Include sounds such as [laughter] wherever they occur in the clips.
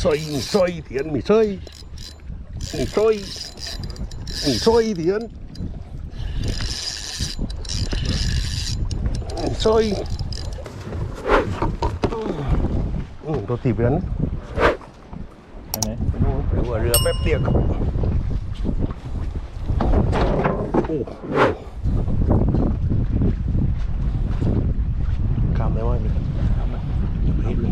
xoay mình xoay thì ăn mì xoay. Mình xoay. Mình xoay thì ăn. มีสร้อยมีสร้อยมีสร้อยเถียนมีสร้อยอืมตัวตีเบือน อันไหน หรือว่าเรือแป๊บเดียวครับโอ้โหข้ามได้ว่านี่เห็นไหม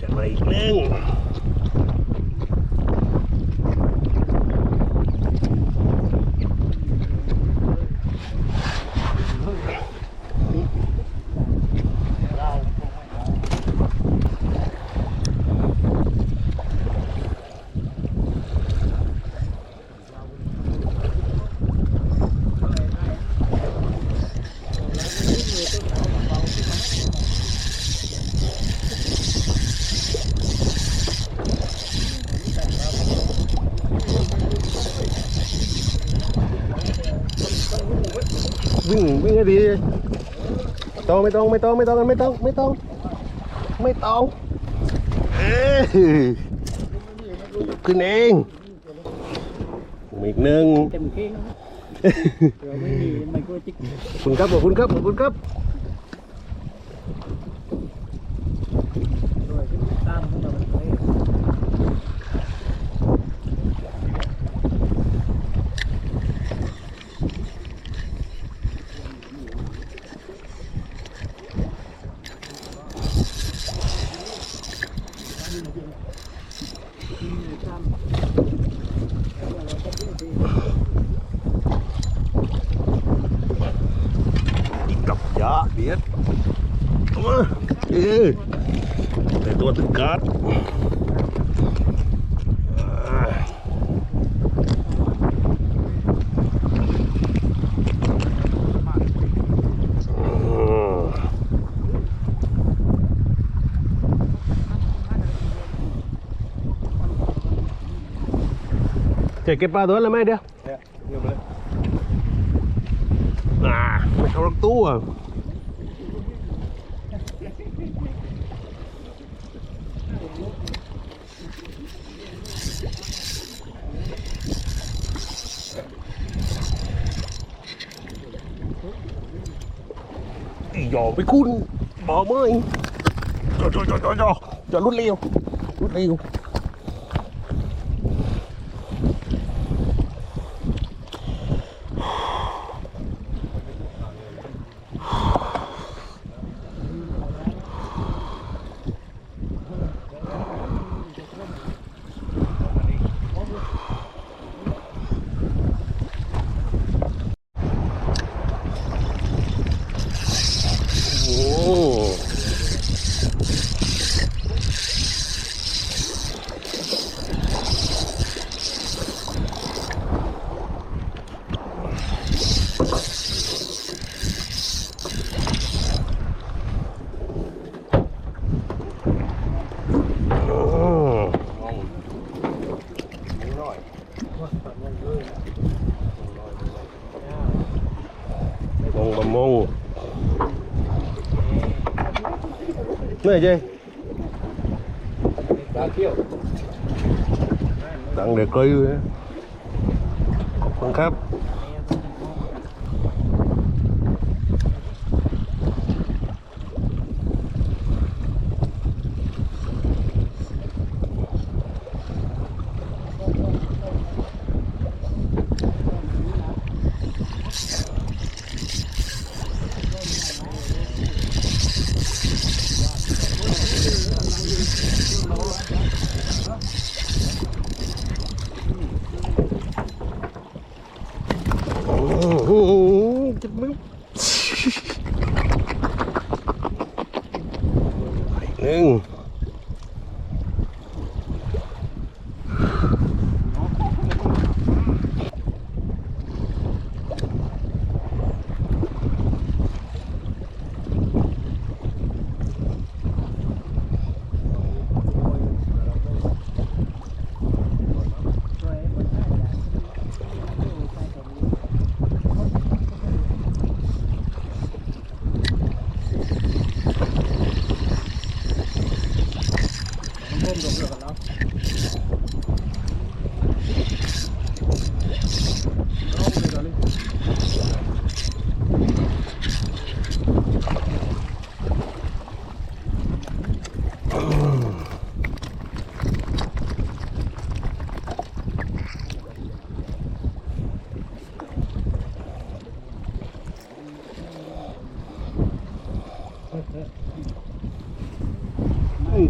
จะมาอีกหนึ่ง วิ่งวิ่งให้ดีต้องไม่ต้องไม่ต้องไม่ต้องไม่ต้องไม่ต้อง ไม่ต้องเอ้ยขึ้นเองมีอีกหนึ่งเต็มที่เดี๋ยวไม่มีไมโครจิกขอบคุณครับขอบคุณครับขอบคุณครับ ด้วยที่ตามพวกเราไป อีกกับยาเดียดเอามาเออแต่ตัวตึกการ์ดอ่าอืมเจะเก็บปลาตัวนั้นแล้วไหมเดี๋ยวเนี่ยเรียบร้อยอ่าไม่เข้ารถตู้อะ อีหยอไปคุณบอกเมื่อยจอจอจอจอจอจอรุดเร็วรุดเร็ว Mày chơi Tặng để cây nữa Con khắp Bloop.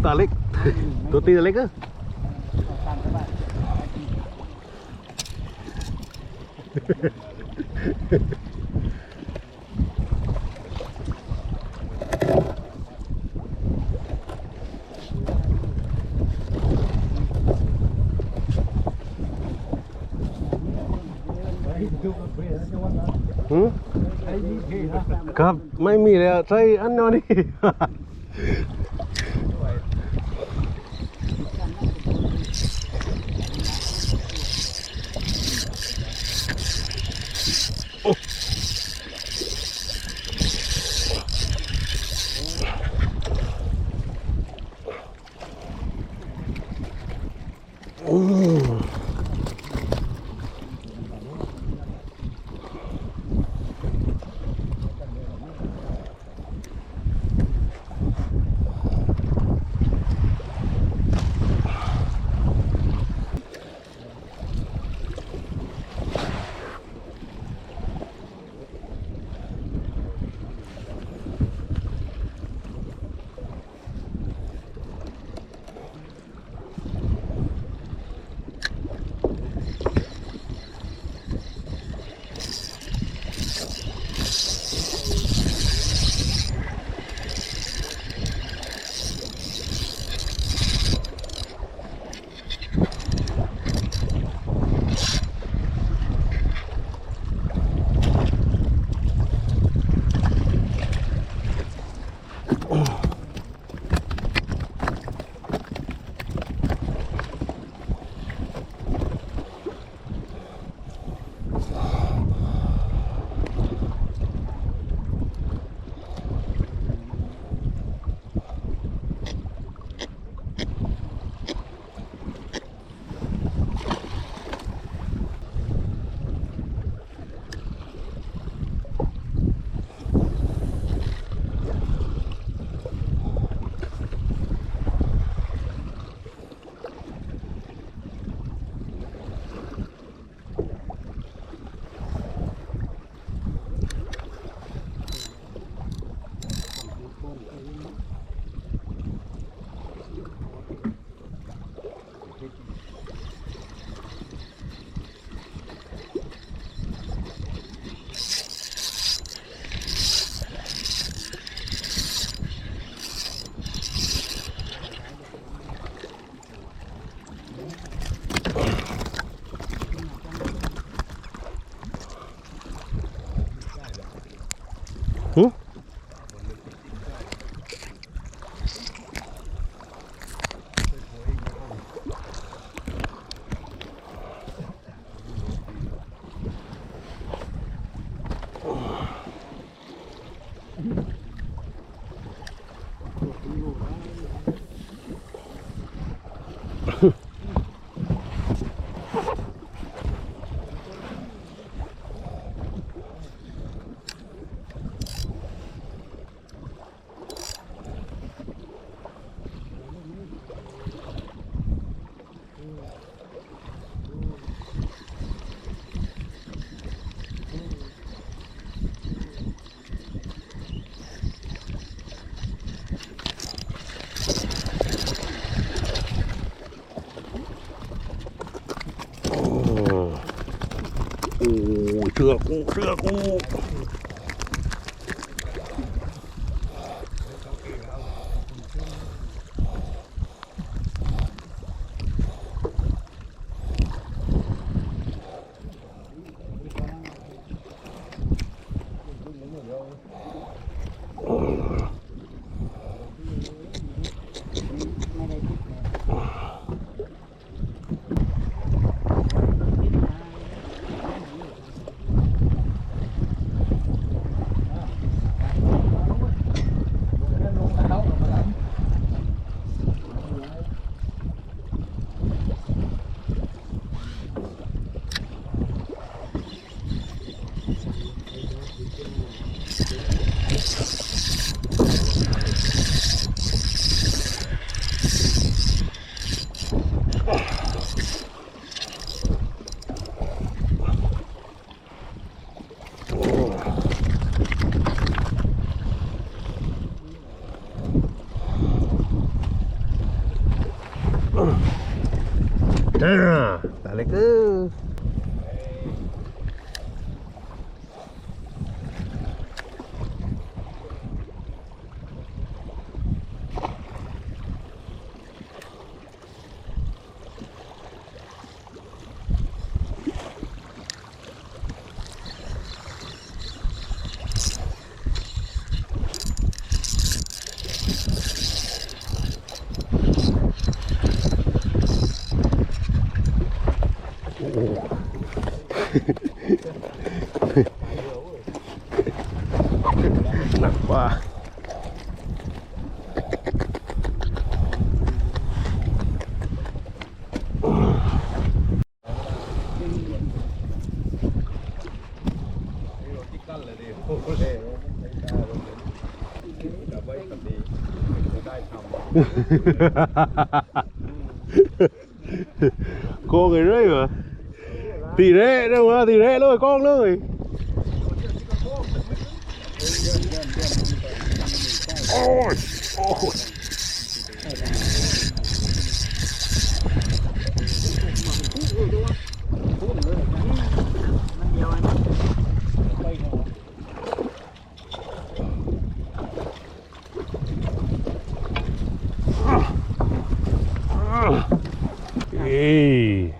อืมตาเล็ก ตัวตีตาเล็กอะ ตามสบาย หืมครับไม่มีเลยอะใส่อันนอนนี่ [laughs] ooh 鹧鸪鹧鸪 Tak boleh ke? [laughs] con người đấy mà. Tỷ rễ, đâu mà tỷ rễ rồi con rồi. Ôi ôi. Hey.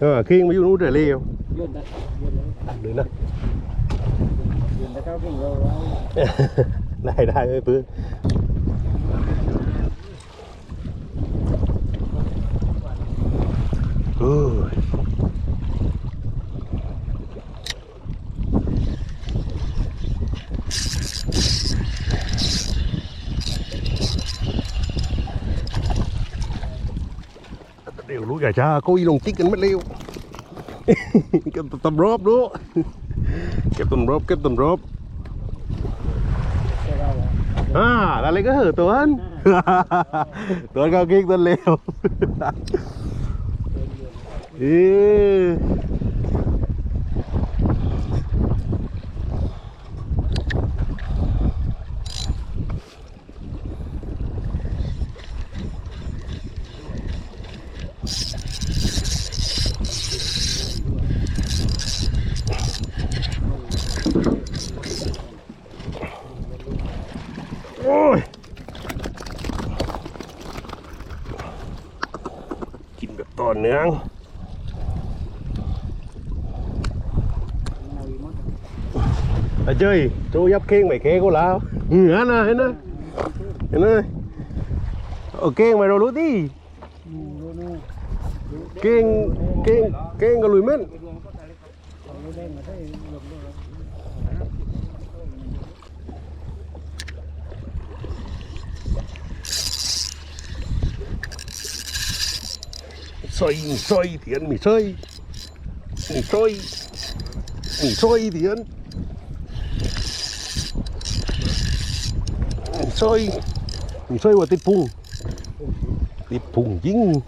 Ờ, khi mà vô nút trở lì không? Đứng nào [laughs] Này, đây, bữa Good. เดี๋ยวเร็วยืนได้ยืนเลยหรือนะยืนได้ครับพี่เราเราได้ได้ไม่ปื้นเอ้ยเดี๋ยวรู้อย่าช้าเก้าอี้ลงจิกกันไม่เร็วเก็บ โอ้ย กินแบบต่อเนื้องอาเจ้ยจูยับเค้งไม่เค้งก็แล้วเหงื่อนะเห็นนะเห็นไหมโอเคงไปเรารู้ดิเก้งเก้งเก้งก็ลุยเม่นเล่นมาได้หลบด้วย xoay xoay thì ăn mì xoay mì xoay mì xoay thì ăn mì xoay mì xoay vào tít pung tít pung dính Ừ.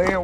แล้ว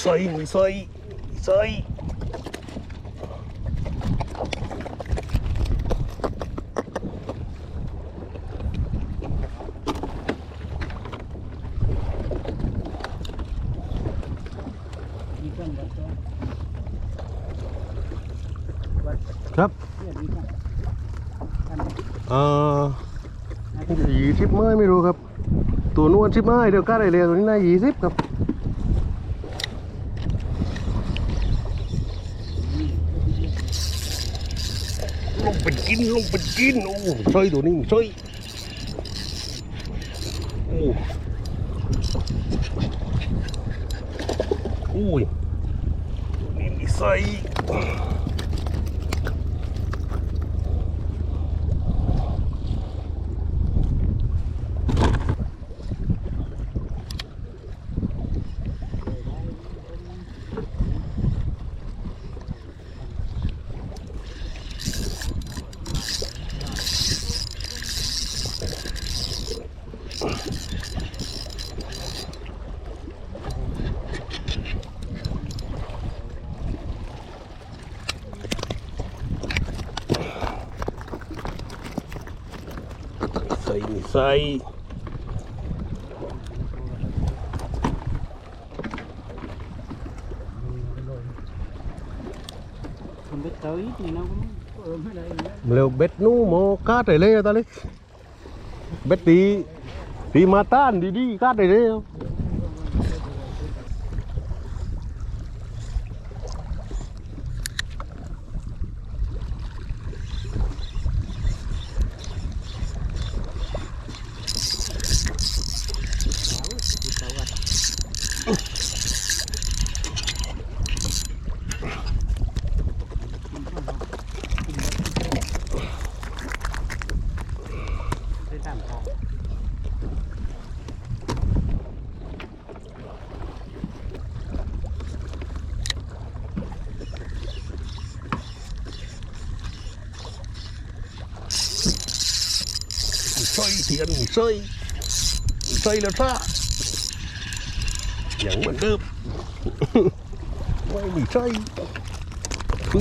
ใส่ไม่ใส่ใส่มีเครื่องวัดตัววัดครับเพื่อดีจังท่านเอ่อนะที่ยี่สิบไม้ไม่รู้ครับ ตัวนวลสิบไม้เดี๋ยวก้าได้เลยตัวนี้น่ายี่สิบครับเป็นกินลงเป็นกิน โอ้ใช่ตัวนี้ใช่โอ้โอ้ยนี่มีใส่ say. Không biết tới thì nó cũng ừ, ốm ở đây lều bét nu mò cá trời lê ta lấy bét tí tí mà tan đi đi cá trời lê sơi. Sơi là ra vẫn mình đơm [laughs] quay mình sơi. Ừ.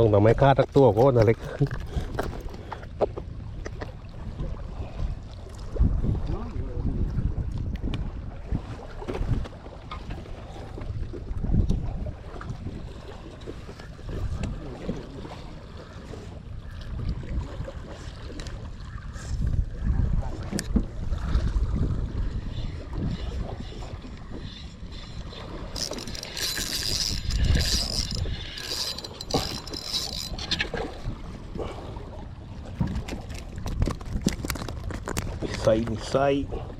ต้องทำให้คาดทักตัวก็นะเล็ก bite.